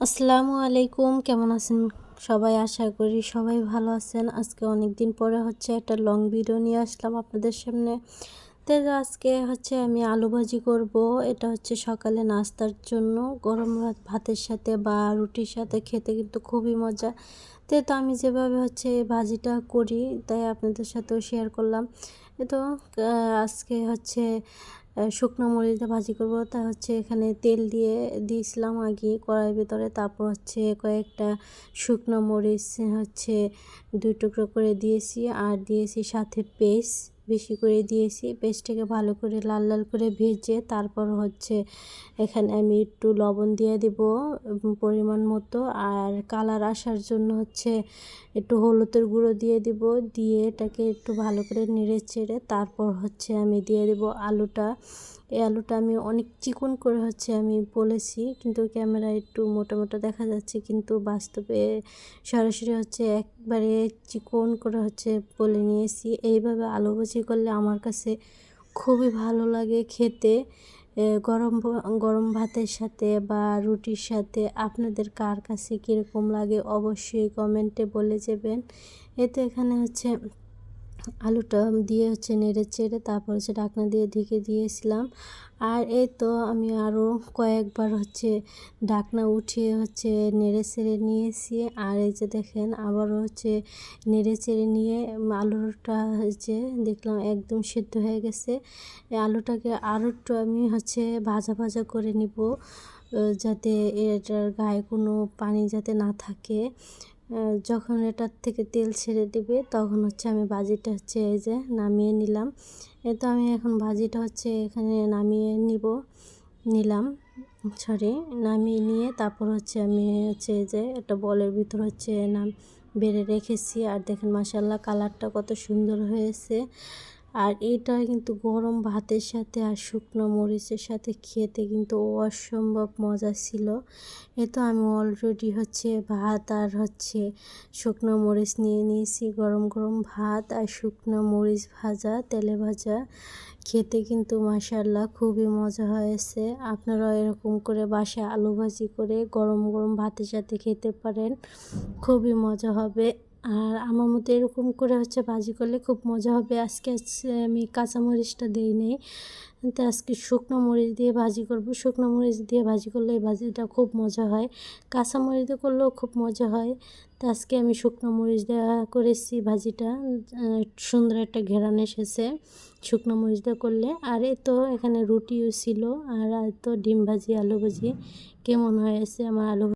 আসসালামু আলাইকুম, কেমন আছেন সবাই? আশা করি সবাই ভালো আছেন। আজকে অনেক দিন পরে হচ্ছে একটা লং ভিডিও নিয়ে আসলাম আপনাদের সামনে। তো আজকে হচ্ছে আমি আলু ভাজি করব। এটা হচ্ছে সকালে নাস্তার জন্য। গরম ভাত, ভাতের সাথে বা রুটির সাথে খেতে কিন্তু খুবই মজা। তো তো আমি যেভাবে হচ্ছে ভাজিটা করি, তাই আপনাদের সাথেও শেয়ার করলাম। তো আজকে হচ্ছে শুকনো মরিচটা ভাজি করব। তা হচ্ছে এখানে তেল দিয়ে দিয়েছিলাম আগে কড়াইয়ের ভিতরে। তারপর হচ্ছে কয়েকটা শুকনো মরিচ হচ্ছে দুই টুকরো করে দিয়েছি। আর দিয়েছি সাথে পেস্ট। বেশি করে দিয়েছি। পেস্টটাকে ভালো করে লাল লাল করে ভেজে তারপর হচ্ছে এখানে আমি একটু লবণ দিয়ে দেব পরিমাণ মতো। আর কালার আসার জন্য হচ্ছে একটু হলুদের গুঁড়ো দিয়ে দিব, দিয়ে এটাকে একটু ভালো করে নেড়ে চেড়ে তারপর হচ্ছে আমি দিয়ে দেব আলুটা। এই আলুটা আমি অনেক চিকন করে হচ্ছে আমি বলেছি, কিন্তু ক্যামেরায় একটু মোটা মোটা দেখা যাচ্ছে, কিন্তু বাস্তবে সরাসরি হচ্ছে একবারে চিকন করে হচ্ছে বলে নিয়েছি। এইভাবে আলু ভাজি করলে আমার কাছে খুবই ভালো লাগে খেতে। গরম গরম ভাতের সাথে বা রুটির সাথে আপনাদের কার কাছে কীরকম লাগে অবশ্যই কমেন্টে বলে যাবেন। এতে এখানে হচ্ছে আলুটা দিয়ে হচ্ছে নেড়ে চেড়ে তারপর হচ্ছে ঢাকনা দিয়ে ঢেকে দিয়েছিলাম। আর এই তো আমি আরও কয়েকবার হচ্ছে ঢাকনা উঠিয়ে হচ্ছে নেড়ে চেড়ে নিয়েছি। আর এই যে দেখেন আবারও হচ্ছে নেড়ে চেড়ে নিয়ে আলুটা হচ্ছে দেখলাম একদম সিদ্ধ হয়ে গেছে। আলুটাকে আরও একটু আমি হচ্ছে ভাজা ভাজা করে নিব যাতে এটার গায়ে কোনো পানি যাতে না থাকে। যখন এটার থেকে তেল ছেড়ে দেবে, তখন হচ্ছে আমি ভাজিটা হচ্ছে এই যে নামিয়ে নিলাম। এ তো আমি এখন ভাজিটা হচ্ছে এখানে নামিয়ে নিব, নিলাম সরি নামিয়ে নিয়ে তারপর হচ্ছে আমি হচ্ছে এই যে একটা বলের ভিতর হচ্ছে নাম বেড়ে রেখেছি। আর দেখেন মাসাল্লাহ কালারটা কত সুন্দর হয়েছে। আর এটা কিন্তু গরম ভাতের সাথে আর শুকনো মরিচের সাথে খেতে কিন্তু অসম্ভব মজা ছিল। এ তো আমি অলরেডি হচ্ছে ভাত আর হচ্ছে শুকনো মরিচ নিয়ে নিয়েছি, গরম গরম ভাত আর শুকনো মরিচ ভাজা, তেলে ভাজা। খেতে কিন্তু মাসাল্লাহ খুবই মজা হয়েছে। আপনারাও এরকম করে বাসায় আলু ভাজি করে গরম গরম ভাতের সাথে খেতে পারেন, খুবই মজা হবে। আর আমার মতো এরকম করে হচ্ছে ভাজি করলে খুব মজা হবে। আজকে আমি কাঁচামরিচটা দিই নেই। তো আজকে শুকনো মরিচ দিয়ে ভাজি করব। শুকনো মরিচ দিয়ে ভাজি করলে এই ভাজিটা খুব মজা হয়। কাঁচা মরিচ দিয়ে করলেও খুব মজা হয়। তো আজকে আমি শুকনো মরিচ দেওয়া করেছি ভাজিটা সুন্দর একটা ঘেরান এসেছে শুকনো মরিচ দিয়ে করলে। আর এ তো এখানে রুটিও ছিল। আর তো ডিম ভাজি, আলু ভাজি। কেমন হয়েছে আমার আলু